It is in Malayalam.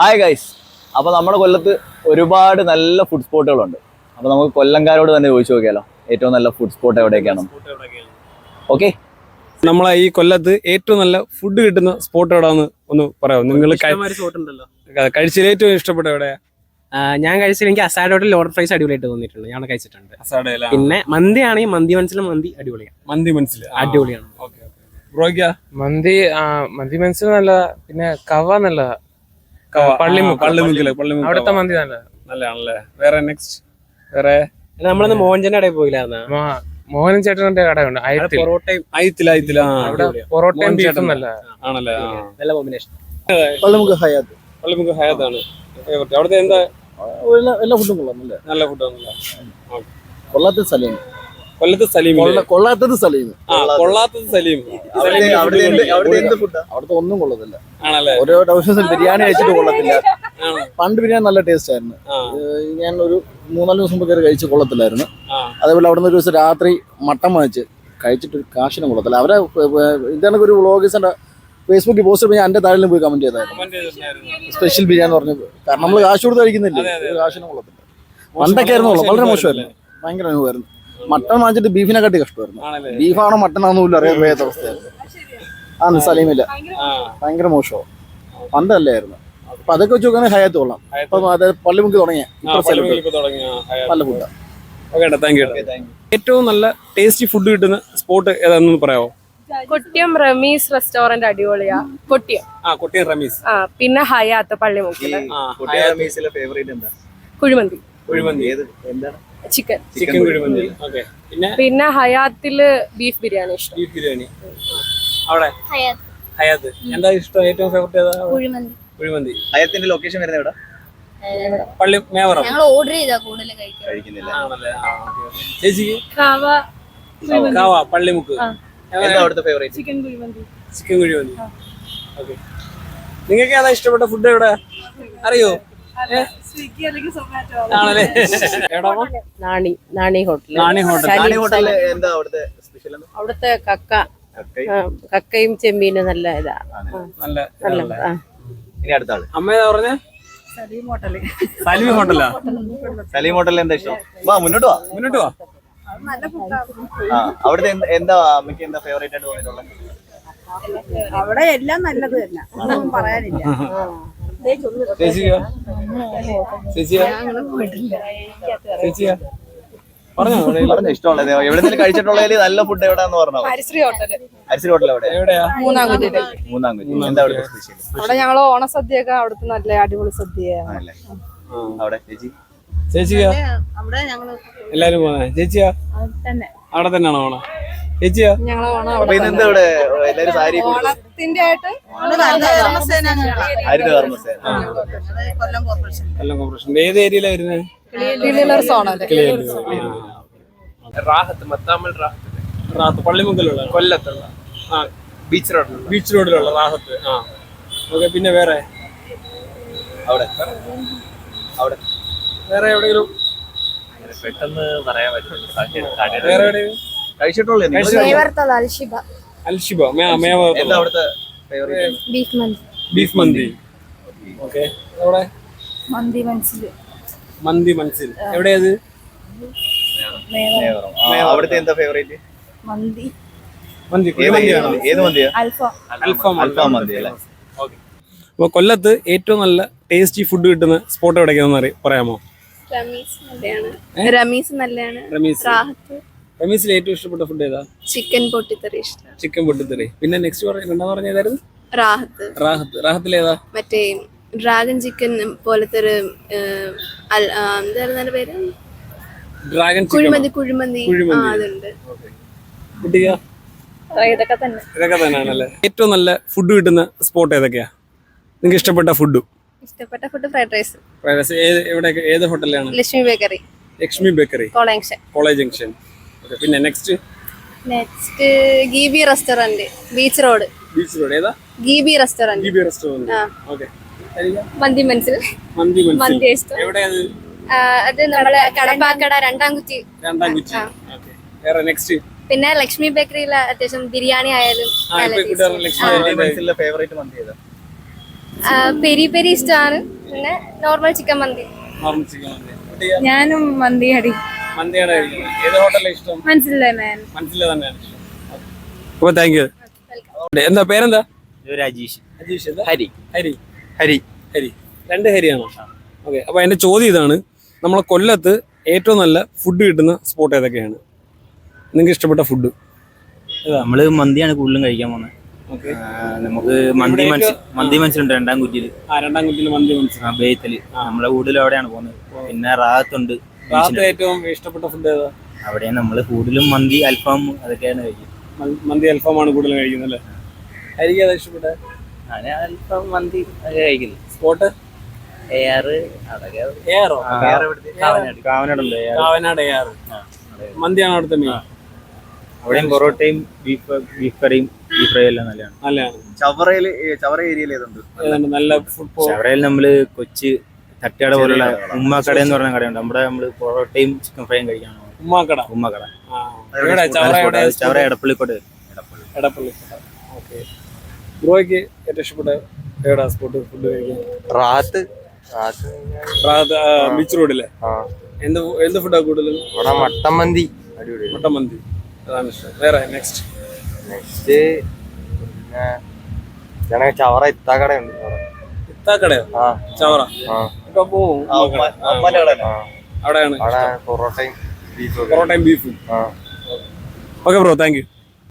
ഹായ് ഗൈസ് അപ്പോൾ നമ്മുടെ കൊല്ലത്ത് ഒരുപാട് നല്ല ഫുഡ് സ്പോട്ടുകളുണ്ട് അപ്പോൾ നമുക്ക് കൊല്ലംകാരോട് തന്നെ ചോദിച്ചു നോക്കിയാലോ. ഏറ്റവും നല്ല ഫുഡ് സ്പോട്ട് എവിടെയൊക്കെയാണ്? ഓക്കെ നമ്മളെ ഈ കൊല്ലത്ത് ഏറ്റവും നല്ല ഫുഡ് കിട്ടുന്ന സ്പോട്ട് എവിടെയാന്ന് ഒന്ന് പറയാമോ? നിങ്ങൾ ഉണ്ടല്ലോ. കഴിച്ചതിൽ ഏറ്റവും ഇഷ്ടപ്പെട്ട എവിടെയാ? ഞാൻ കഴിച്ചത് എനിക്ക് അസാഡ് ഹോട്ടൽ ലോഡ് പ്രൈസ് അടിപൊളിയായിട്ട് തോന്നിയിട്ടുണ്ട്. ഞാൻ കഴിച്ചിട്ടുണ്ട്. പിന്നെ മന്തി ആണെങ്കിൽ മന്തി മനസ്സിലും മന്തി അടിപൊളിയാണ്. മന്തി മനസ്സിൽ. അടിപൊളിയാണ്. മന്തി മന്തി മനസ്സിൽ നല്ലതാ പിന്നെ കവ നല്ലതാ പള്ളിമുക്ക്. പള്ളിമുക്കിൽ പള്ളിമുക്ക്. അവിടുത്തെ മന്തി നല്ല നല്ലതാണല്ലേ? വേറെ നെക്സ്റ്റ് വേറെ? നമ്മളിന്ന് മോഹൻജന്റെ കടയിൽ പോയില്ലായിരുന്ന? മോ- മോഹനൻ ചേട്ടന്റെ കടയുണ്ട് അയത്തിൽ പൊറോട്ടയും അയത്തില അയത്തില അവിടെ പൊറോട്ടയും മോഹൻ ബീഫും ചേട്ടൻ. നല്ലതാ ആണല്ലേ? നല്ല കോമ്പിനേഷൻ പള്ളിമുക്ക് ഹയാത്ത്. പള്ളിമുക്ക് ഹയാത്താണ്. അവിടുത്തെ എന്താ? എല്ലാ ഫുഡും കൊള്ളാം നല്ല ഫുഡാണല്ലേ കൊള്ളാത്ത സലീം കൊല്ലത്ത് സലീം കൊള്ളാത്തത് സലീം. ആ കൊള്ളാത്തത് സലീം. അവിടുത്തെ ഒന്നും കൊള്ളത്തില്ല. ആണല്ലേ? ഓരോ ദിവസം ബിരിയാണി കഴിച്ചിട്ട് കൊള്ളത്തില്ല. പണ്ട് ബിരിയാണി നല്ല ടേസ്റ്റ് ആയിരുന്നു. ഞാൻ ഒരു മൂന്നാൽ ദിവസം മുമ്പ് കയറി കഴിച്ച് കൊള്ളത്തില്ലായിരുന്നു. അതേപോലെ അവിടുന്ന് ഒരു ദിവസം രാത്രി മട്ടൻ വാങ്ങിച്ച് കഴിച്ചിട്ട് ഒരു കാശിനും കൊള്ളത്തില്ല. അവരെ ഇതാണ് ഒരു വ്ളോഗേഴ്സിന്റെ ഫേസ്ബുക്കിൽ പോസ്റ്റ് ചെയ്യുമ്പോൾ ഞാൻ എന്റെ താഴെ പോയി കമന്റ് ചെയ്തായിരുന്നു. സ്പെഷ്യൽ ബിരിയാണി പറഞ്ഞു. കാരണം നമ്മൾ കാശ് കൊടുത്ത് കഴിക്കുന്നില്ല? കാശിനും കൊള്ളത്തില്ല. പണ്ടൊക്കെ ആയിരുന്നു വളരെ മോശമായിരുന്നു ഭയങ്കര അനുഭവമായിരുന്നു. മട്ടൺ വാങ്ങിച്ചിട്ട് ബീഫിനെ കട്ടി കഷ്ടമായിരുന്നു. ബീഫാണോ മട്ടണാണോ പോലും അറിയാൻ വയ്യാത്ത അവസ്ഥയായിരുന്നു ആ സലീമില്ല. ആ. ഭയങ്കര മോശമോ. പണ്ടല്ലായിരുന്നു. അപ്പൊ അതൊക്കെ വെച്ച് നോക്കുകയാണെങ്കിൽ ഹയാത്ത് കൊള്ളാം. അപ്പം അതായത് പള്ളിമുക്ക് തുടങ്ങിയ പള്ളിമുക്കിൽ ഇപ്പൊ. നല്ല ഫുഡാണ് ഓക്കെ താങ്ക് യു ഏറ്റവും നല്ല ടേസ്റ്റി ഫുഡ് കിട്ടുന്ന സ്പോട്ട് ഏതാണെന്ന് പറയാമോ കൊട്ടിയം റമീസ് റെസ്റ്റോറന്റ് അടിപൊളിയാ. കൊട്ടിയം. ആ കൊട്ടിയം റമീസ്. ആ പിന്നെ ഹയാത്ത് പള്ളിമുക്കിലെ ആ ഫേവറേറ്റ് എന്താ? കുഴിമന്തി. കുഴിമന്തി. ഏത് എന്താണ്? ചിക്കൻ. Chicken kuzhimanthi okay. പിന്നെ? പിന്നെ ഹയാത്തിൽ ബീഫ് ബിരിയാണി ഇഷ്ടം. ബീഫ് ബിരിയാണി. അവിടെ? ഹയാത്ത്. എന്താ ഇഷ്ടം? ഏറ്റവും ഫേവറേറ്റ് ഏതാ? കുഴിമന്തി. കുഴിമന്തി. ഹയാത്തിന്റെ ലൊക്കേഷൻ വരുന്നത് എവിടെ? പള്ളി മേവറം. ഞങ്ങൾ ഓർഡർ ചെയ്താ കൂടുതൽ കഴിക്കുന്നില്ല. ആണല്ലേ. ചേച്ചിക്ക് കാവ. കാവ പള്ളിമുക്ക്. എന്താ അവിടുത്തെ favourite chicken kuzhimanthi. Chicken kuzhimanthi. Okay. നിങ്ങൾക്ക് ഏതാ ഇഷ്ടപ്പെട്ട ഫുഡ് എവിടെ? അറിയോ? ഏ? സ്വിഗ്ഗി അല്ലെങ്കിൽ സൊമാറ്റോ ആണല്ലേ? എവിടാ നാണി നാണി ഹോട്ടൽ നാണി ഹോട്ടൽ നാണി ഹോട്ടലിൽ എന്താ അവിടുത്തെ സ്പെഷ്യൽ അവിടുത്തെ കക്ക. കക്കയും? ചെമ്മീനും നല്ല ഇതാ. നല്ല നല്ല ഇനി അടുത്ത ആൾ. അമ്മ ഏതാ പറഞ്ഞേ? സലീം ഹോട്ടൽ. സലീം ഹോട്ടലാ? സലീം ഹോട്ടലിൽ എന്താ ഇഷ്ടം? വാ മുന്നോട്ട് വാ. മുന്നോട്ട് വാ. ആ. അവിടുത്തെ എന്താ അമ്മയ്ക്ക് എന്താ ഫേവറേറ്റ് ആയിട്ട് തോന്നിയിട്ടുള്ളത്? അവിടെ എല്ലാം നല്ലത് തന്നെ. ഒന്നും പറയാനില്ല. ചേച്ചിയോ? ചേച്ചിയോ? ചേച്ചിയോ? പറഞ്ഞോ ഇഷ്ടമുള്ളത് കഴിച്ചിട്ടുള്ളതിൽ നല്ല ഫുഡ് എവിടെയാന്ന് പറഞ്ഞോ? ഹരിശ്രീ ഹോട്ടൽ. ഹരിശ്രീ ഹോട്ടൽ എവിടെ മൂന്നാം മൂന്നാം എന്താ അവിടെ ഞങ്ങൾ ഓണസദ്യയൊക്കെ അവിടുത്തെ നല്ല അടിപൊളി സദ്യയാണ്. അവിടെ ചേച്ചി? ചേച്ചിയോ? അവിടെ ഞങ്ങൾ എല്ലാരും പോന്നെ. ചേച്ചിയോ? തന്നെ. അവിടെ തന്നെയാണോ പോണ? ചേച്ചിയോ? അപ്പൊ അവിടെ ഇവിടെ എല്ലാരും സാരി ഓണത്തിന്റെ ആയിട്ട് ഹരിത കർമ്മസേന കൊല്ലം കോർപ്പറേഷൻ കൊല്ലം കോർപ്പറേഷൻ ഏത് ഏരിയയിലാ വരുന്നത് റാഹത്ത് മത്താമൽ റാഹത്ത്. റാത്ത് പള്ളിമുക്കിലുള്ള. കൊല്ലത്തുള്ള. ആ. ബീച്ച് റോഡിലുള്ള ബീച്ച് റോഡിലുള്ള റാഹത്ത്. ആ. ഓക്കെ പിന്നെ വേറെ? അവിടെ. അവിടെ. വേറെ എവിടെയെങ്കിലും? പെട്ടെന്ന് പറയാൻ പറ്റില്ല. വേറെ എവിടെയെങ്കിലും? കഴിച്ചിട്ടുള്ളേ. നിങ്ങൾ മേവർത്തുള്ള അൽഷിബ. അൽഷിബ മേ എന്താ മേവ അവിടുത്തെ favourite beef manthi. Beef manthi. Okay. അവിടെ? മന്തി മനസ്സിൽ. മന്തി മനസ്സിൽ. എവിടെയത്? അവിടുത്തെ എന്താ ഫേവറേറ്റ് മന്തി. മന്തി. ഏത് കുഴിമന്തിയാണോ ഏത് മന്തിയാ? അൽഫാം. അൽഫാം അൽഫാം മന്തി അല്ലേ? അപ്പോൾ കൊല്ലത്ത് ഏറ്റവും നല്ല ടേസ്റ്റി ഫുഡ് കിട്ടുന്ന സ്പോട്ട് എവിടേക്കാണെന്ന് പറയാമോ? റമീസ് നല്ലതാണ് റമീസ് നല്ലതാണ് റമീസ്. റമീസിൽ ഏറ്റവും ഇഷ്ടപ്പെട്ട ഫുഡ് ഏതാ? ചിക്കൻ പൊട്ടിത്തെറി ഇഷ്ടം. ചിക്കൻ പൊട്ടിത്തെറി. പിന്നെ നെക്സ്റ്റ് പറഞ്ഞ രണ്ടാമത് പറഞ്ഞതായിരുന്നു? റാഹത്ത്. റാഹത്ത്. റാഹത്തിൽ ഏതാ? മറ്റേ ഡ്രാഗൺ ചിക്കൻ പോലത്തെ ഒരു എന്തായിരുന്നു പേര്? Dragon chicken kuzhimanthi kuzhimanthi. അതുണ്ട്. കുട്ടിക? ഇതൊക്കെ തന്നെ. ഇതൊക്കെ തന്നെയാണല്ലേ? ഏറ്റവും നല്ല ഫുഡ് കിട്ടുന്ന സ്പോട്ട് ഏതൊക്കെയാ? നിങ്ങൾക്ക് ഇഷ്ടപ്പെട്ട ഫുഡ് ഇഷ്ടപ്പെട്ട ഫുഡ് ഫ്രൈഡ് റൈസ് ഏത് എവിടെ ഏത് ഹോട്ടലിലാണ് ലക്ഷ്മി ബേക്കറി. ലക്ഷ്മി ബേക്കറി. കോളയങ്ഷൻ കോളേജ് ജംഗ്ഷൻ ഓക്കെ പിന്നെ next next ഗീബി restaurant beach road beach road ഏതാ? ഗീബി റെസ്റ്റോറന്റ് ഗീബി റെസ്റ്റോറന്റ്. ഓക്കെ. മന്തി മനസ്സിൽ മന്തി മന്തി എവിടെയത് അത് നമ്മളെ കടപ്പാക്കട രണ്ടാം കുറ്റി രണ്ടാം കുറ്റി ഓക്കെ. വേറെ നെക്സ്റ്റ് പിന്നെ ലക്ഷ്മി ബേക്കറിയിൽ അത്യാവശ്യം ബിരിയാണി ആയാലും പെരി പെരി ഇഷ്ടമാണ്. പിന്നെ normal chicken manthi. Normal chicken manthi. ഞാനും മന്തി ഹരി മന്തിയാണ് കഴിക്കുന്നത്. ഏത് ഹോട്ടലിലെ ഇഷ്ടം? മനസ്സിലായി മാൻ മനസ്സിലെ തന്നെയാണ് ഇഷ്ടം. അപ്പൊ താങ്ക് യു എന്താ പേരെന്താ? രാജീഷ്. അജീഷ് എന്താ? ഹരി. ഹരി. ഹരി. ഹരി. രണ്ട് ഹരിയാണോ? ഓക്കെ അപ്പൊ എന്റെ ചോദ്യം ഇതാണ്. നമ്മളെ കൊല്ലത്ത് ഏറ്റവും നല്ല ഫുഡ് കിട്ടുന്ന സ്പോട്ട് ഏതൊക്കെയാണ്? നിങ്ങൾക്ക് ഇഷ്ടപ്പെട്ട ഫുഡ് നമ്മൾ മന്തിയാണ് കൂടുതലും കഴിക്കാൻ പോകുന്നത് ഓക്കെ നമുക്ക് മന്തി മനസ്സിൽ മന്തി മനസ്സിലുണ്ട് രണ്ടാം കുറ്റിയിൽ ആ രണ്ടാം കുറ്റിയിൽ മന്തി മനസ്സിലായി ബേത്തൽ. നമ്മളെ കൂടുതലും അവിടെയാണ് പോകുന്നത്. പിന്നെ റാത്തുണ്ട്. റാത്ത് ഏറ്റവും ഇഷ്ടപ്പെട്ട ഫുഡ് ഏതാ? അവിടെ നമ്മൾ കൂടുതലും മന്തി അൽഫാം അതൊക്കെയാണ് കഴിക്കുന്നത് മന്തി മന്തി അൽഫാമാണ് കൂടുതലും കഴിക്കുന്നത് അല്ലേ? ഹരിക്ക് ഏതാ ഇഷ്ടപ്പെട്ട അൽഫാം മന്തി ഒക്കെ കഴിക്കുന്നു. സ്പോട്ട്? അതൊക്കെ മന്തിയാണോ അവിടുത്തെ മെയിൻ അവിടെയും പൊറോട്ടയും ബീഫ് ബീഫ് കറിയും ബീഫ് ഫ്രൈ എല്ലാം നല്ലതാണ്. നല്ലതാണ്. ചവറയിൽ ചവറ ഏരിയയിൽ ഏതുണ്ട്? നല്ല ഫുഡ് ചവറയിൽ നമ്മൾ കൊച്ചി തട്ടുകട പോലുള്ള ഉമ്മാക്കട എന്ന് പറഞ്ഞ കടയുണ്ട്. നമ്മുടെ നമ്മൾ പൊറോട്ടയും ചിക്കൻ ഫ്രൈയും കഴിക്കാൻ ഉമ്മാക്കട? ഉമ്മാക്കട. ചവറ എടപ്പള്ളിക്കോട് ചവറ എടപ്പള്ളിക്കോട്ട് എടപ്പള്ളി. ഓക്കെ. ബ്രോയ്ക്ക് ഏറ്റവും ഇഷ്ടപ്പെട്ട എവിടാ സ്പോട്ട് ഫുഡ് കഴിക്കാൻ? റാത്ത്. റാത്ത്. ബീച്ച് റോഡിലെ ആ. എന്ത് എന്ത് ഫുഡാ കൂടുതൽ ഇവിടെ മട്ടൻ മന്തി അടിപൊളി. മുട്ട മന്തി അതാണ് ഇഷ്ടം. വേറെ നെക്സ്റ്റ് നെക്സ്റ്റ് പിന്നെ ചവറ ഇത്താക്കടയുണ്ട് ഇത്താക്കടയോ? ആ. ചവറ? ആ. പോവും അവിടെയാണ് പൊറോട്ടയും ബീഫും ഓക്കെ ബ്രോ താങ്ക് യു